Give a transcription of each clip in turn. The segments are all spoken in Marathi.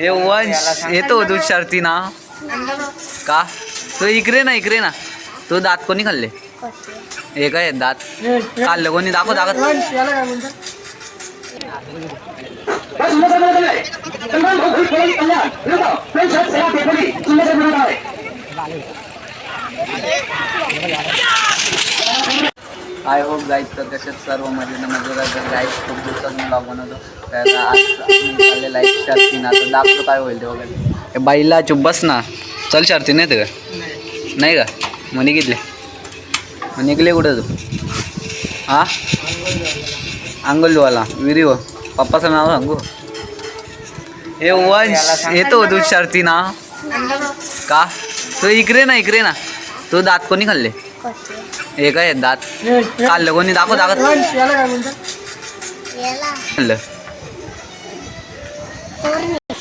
हे वंश येतो दूध शर्ती ना. का? तू इकडे ना इकडे ना. तू दात कोणी खाल्ले? हे काय दात? खाल्लं कोणी? दाखव दाखव. आय होप गाईज तर कशात सर्व मजेनं मजेदार तर गाईज खूप मी ब्लॉग बनवतो. तर आज आपण आहे ना दाखवतो काय होईल ते वगैरे. हे बाईला चुप बस ना. चल शर्ती नाही का? नाही का? मग निघितले. मग निघले कुठं तू? हा अंगलवाला विरी हो. पप्पाचं नाव सांगू? हे वंश येतो तू शर्ती ना का? तू इकडे ना इकडे ना. तू दात कोणी खाल्ले? हे काय दात? खाल्लं कोणी दाखव दाखव खाल्लं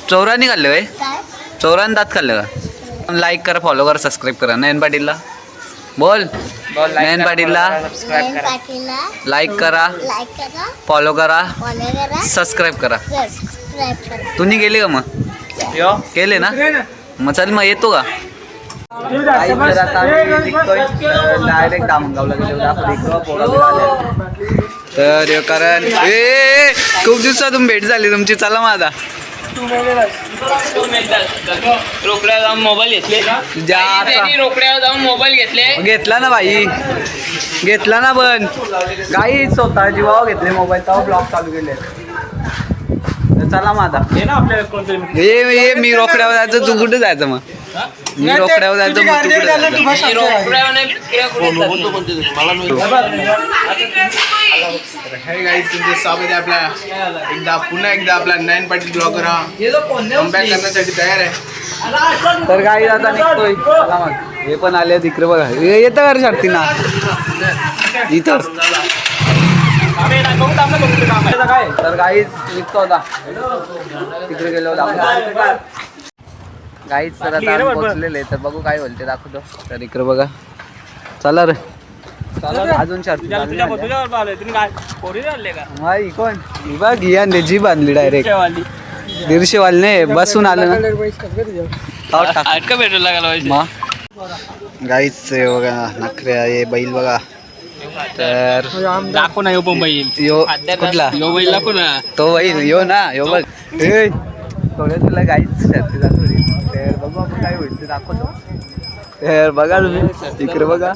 चौरानी खाल्लं काय चौरान दात खाल्लं का? लाईक करा फॉलो करा सबस्क्राईब करा. नयन पाटीलला. बोल. नयन पाटीलला. लाईक करा लाईक करा. फॉलो करा. फॉलो करा. सबस्क्राईब करा. सबस्क्राईब करा. तुम्ही गेले का मग? केले ना? मग चल मग येतो का? डायरेक्ट गेलो इकडं पोरं. तर हे कारण. ए खूप दिवसातून भेट झाली तुमची. चला माझा रोकड्या जाऊन मोबाईल घेतले. ज्या त्यांनी आता- रोकड्यावर जाऊन मोबाईल घेतले. घेतला ना बाई. घेतला ना पण. काही स्वतः जीवावर घेतले मोबाईल तेव्हा ब्लॉग चालू केले. तर चला माझा ये ये मी रोकड्यावर जायचं तू कुठे जायचं मग? मी रोकड्यावर जायचं मग तू कुठे जायचं. आणि रोकड्यावर नाही, तिकडे कुठे हे गाईज तुमचे स्वागत आहे आपल्या. एकदा पुन्हा एकदा आपला नयन पाटील ब्लॉगर हा कमबॅक करण्यासाठी तयार आहे. तर काही आता निघतोय. चला मग. हे पण आले तिकडे बघा. हे येतं का रे शर्ती ना इथं. तर काही निघतो आता. तिकडे गेलो काहीच तर आता तर बघू काय होईल ते दाखवतो. तर इकडे बघा. चला रे. अजून. माई कोण? ही बघ ही आणली जी बांधली डायरेक्ट दीडशे वाली नाही बसून आलं ना. टाक. अटका भेटू लागला पाहिजे गाईच बघा नखरे आहे बैल बघा. तर दाखव ना यो पण बैल. यो कुठला? यो बैल दाखव ना. तो बैल यो ना यो बघ. ए, थोड्या तुला गाईच शर्ती दाखवली तर बघू आपण काय होईल ते दाखवतो. तर बघा तुम्ही इकडे बघा.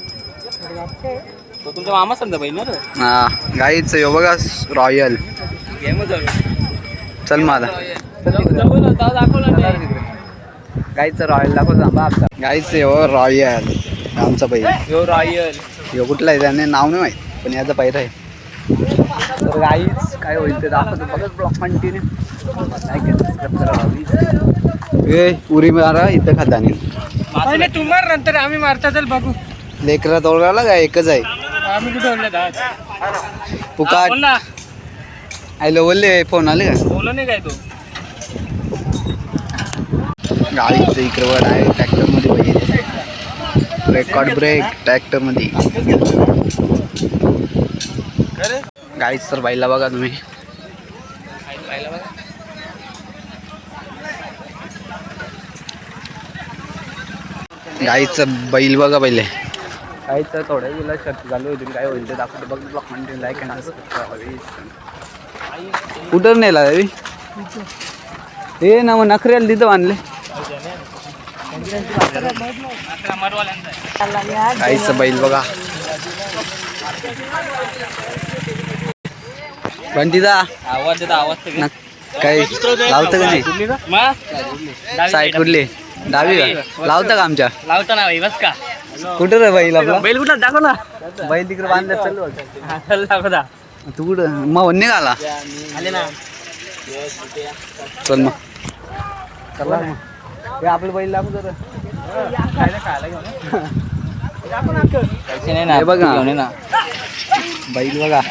तो तुमचा मामा समजा ना. हा गाईच यो बघा रॉयल. चल ते. गाईचं रॉयल दाखव थांबा आपला. गाईचं यो रॉयल आमचा बैल. यो रॉयल. यो कुठला आहे त्याने नाव नाही माहीत पण याचा पहिला आहे. तर गाईच काय होईल ते दाखवतो. बघत ब्लॉग कंटिन्यू ए उरी मारा इथं खातानी पहिले तू मार नंतर आम्ही मारता चल बघू. लेकरा तोडला का एकच आहे. आम्ही कुठे ओढले पुकार. बोल ना. आयलो बोलले फोन आले का? बोल नाही काय तू? गाडीचं इकडे वर आहे ट्रॅक्टरमध्ये पाहिजे रेकॉर्ड ब्रेक ट्रॅक्टरमध्ये गाडीच तर बाईला बघा तुम्ही. गाईचं बैल बघा पहिले. गाईचं थोड्या वेळेला शर्ती चालू होती काय होईल ते दाखवतो. बघ ब्लॉक म्हणजे लाईक कुठं नेला रे? हे ना मग नखऱ्याला तिथं बांधले. गाईचं बैल बघा. पण तिथं आवाज आवाज तर काय? लावतं का नाही? साईड कुठली? डावी लावतं का आमच्या? लावतो ना भाई बस का? कुठं रे बैल आपला? बैल कुठला दाखव ना. बैल तिकडे बांधलं चल चल दाखव दा तू कुठं? मग निघाला? आले ना. चल मग. चला मग. आपलं बैल लागू जरा. पैसे नाही ना हे बघ. ना. घेऊन ये ना. बैल बघा.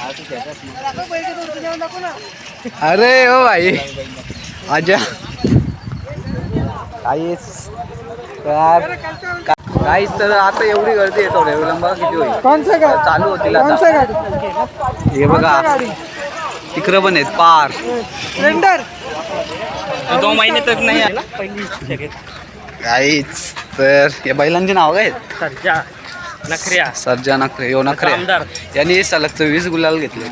अरे ओ भाई. आजा. काहीच. काहीच तर आता एवढी गर्दी वेळा बघा किती होईल. चालू होतील आता. हे बघा. तिकडं पण आहेत पार. तो दोन महिने तर नाही आहे. ना पहिली काहीच तर या बैलांची नाव काय आहेत? सरजा नखऱ्या. सर्जा नखरे. यो नखरे. यांनी सलग चोवीस गुलाल घेतले.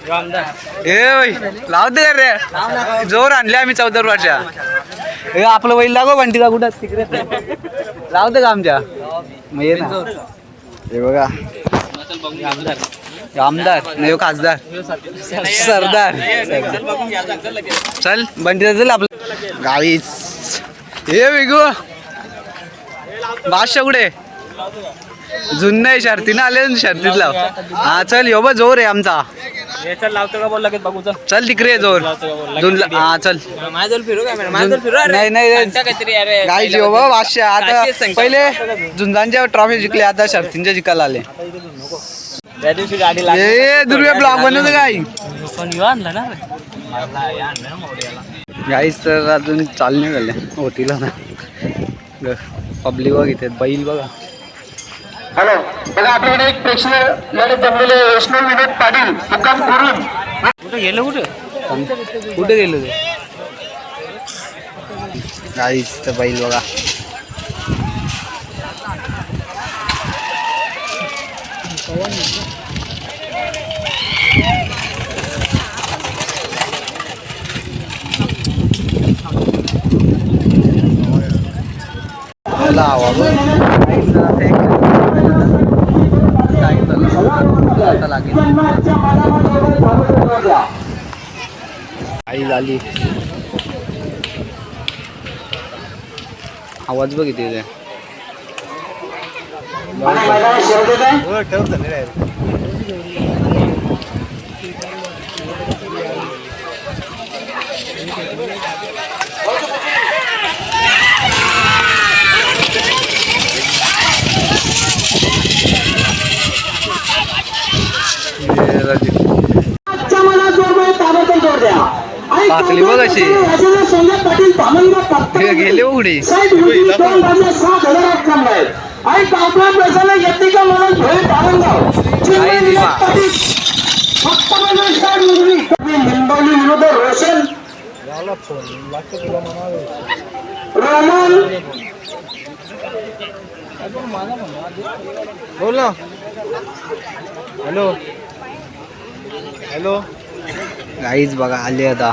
ए ओय, लाव दे रे. जोर आणले आम्ही चौदा वर्षा हे आपलं वैल लागो बंटीचा कुठं? तिकडे. लाव दे का आमच्या. मग ये ना. हे बघा. आमदार हे आमदार नाही हो, खासदार. सरदार. चल बंटीचा चल आपलं. गावीच. हे वेगो. बादशा कुठे? जुन्या शर्तीनं आले ना शर्तीत लाव हा चल यो बा जोर आहे आमचा. चल लावतो का बोल लगेच बघू चल चल तिकडे जोर हा चल. माझ्याजवळ फिरू नाही नाही सांगता काहीतरी अरे काय जीव बा बादशा आता काहीच सांगता. पहिले झुंजांच्या ट्रॉफी जिंकले आता शर्तींच्या जिकायला आले. त्या दिवशी गाडी ए दुर्व्या ब्लॉग बनवतो काय पण यो आणला ना रे. गाईच तर अजून चालणे गेले होतीला ना. पब्लिक बघितले बैल बघा. हॅलो बघा आपल्याकडे एक प्रेक्षणीय लढत जमलेले वैष्णव विनोद पाटील मुक्काम करून कुठं गेलं कुठं कुठे गेलो ते गाईच तर बैल बघा लावा बघ. गाईच तर आता एक गाई तर आता लागेल आई झाली. आवाज बघ किती आहे पाकली बघ अशी. हे गेले उघडी. येते का पालनगाव. फक्त विरुद्ध रोशन. रोमन बोल ना. हॅलो. हॅलो. गाईच बघा आले आता.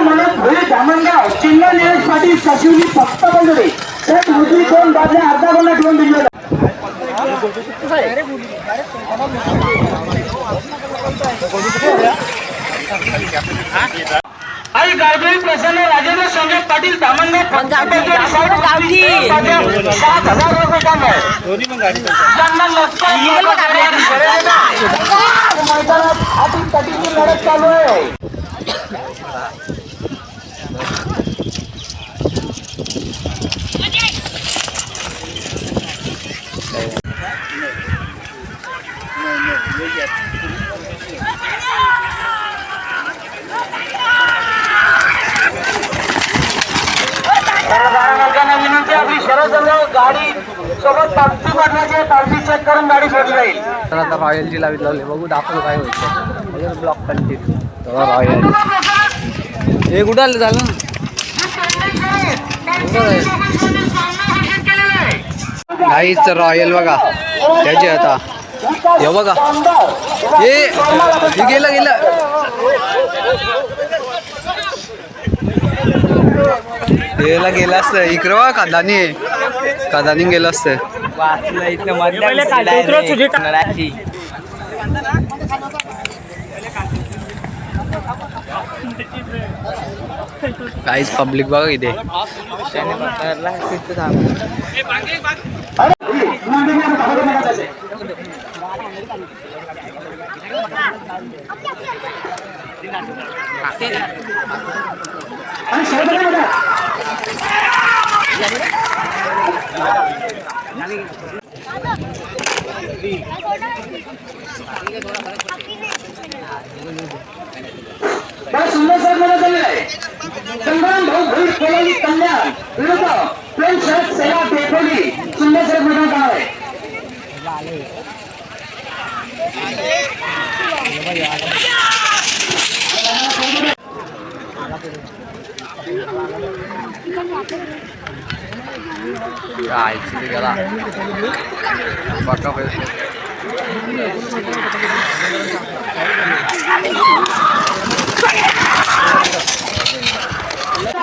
धामणगाव चिन्ह निलेश पाटील कशिवली फक्त बंदरे सेट मुद्री दोन बादल्या अर्धा गोला ठेवून दिलेला आई गावदेवी प्रसन्न राजेंद्र संजय पाटील धामणगाव सात हजार रुपये काम आहे त्यांना मैदानात आधी तटीची लढत चालू आहे. आता रॉयलची लावीत लावले. बघू दाखवलं काय होईल ब्लॉक कंटिन्यू रॉयल हे कुठं आलं झालं? ना गाईच तर रॉयल बघा. त्याची आता. हे बघा. हे गेलं गेलं. गेला गेलं असतं. इकडं बघा कादानी. आहे कादानी गेलं असतं. वाचलं इथलं काहीच पब्लिक बघा इथे त्याने पकडला तिथं थांब आणि शेवटचा बघा बघा सुंदर सरमध्ये चाललेलं आहे संग्राम भाऊ भोईर कोलाली कल्याण विरुद्ध प्रेम शरद सेवा बेफोली सुंदर सर मैदान का आहे काय इथे गेला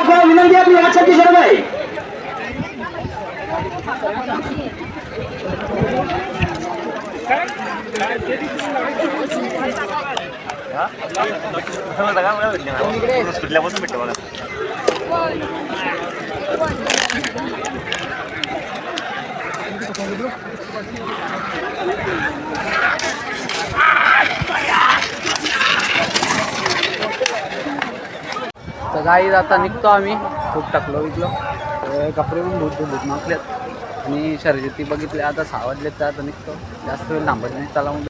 बघा विनंती आपली वाटसाठी शरद आहे सुटल्यापासून भेटतो मला तर गाई आता निघतो आम्ही. खूप टाकलो विकलो. कपडे पण भूत भूत माकलेत आणि शर्यती बघितले आता सहा तर आता निघतो. जास्त वेळ थांबत नाही. चला म्हणून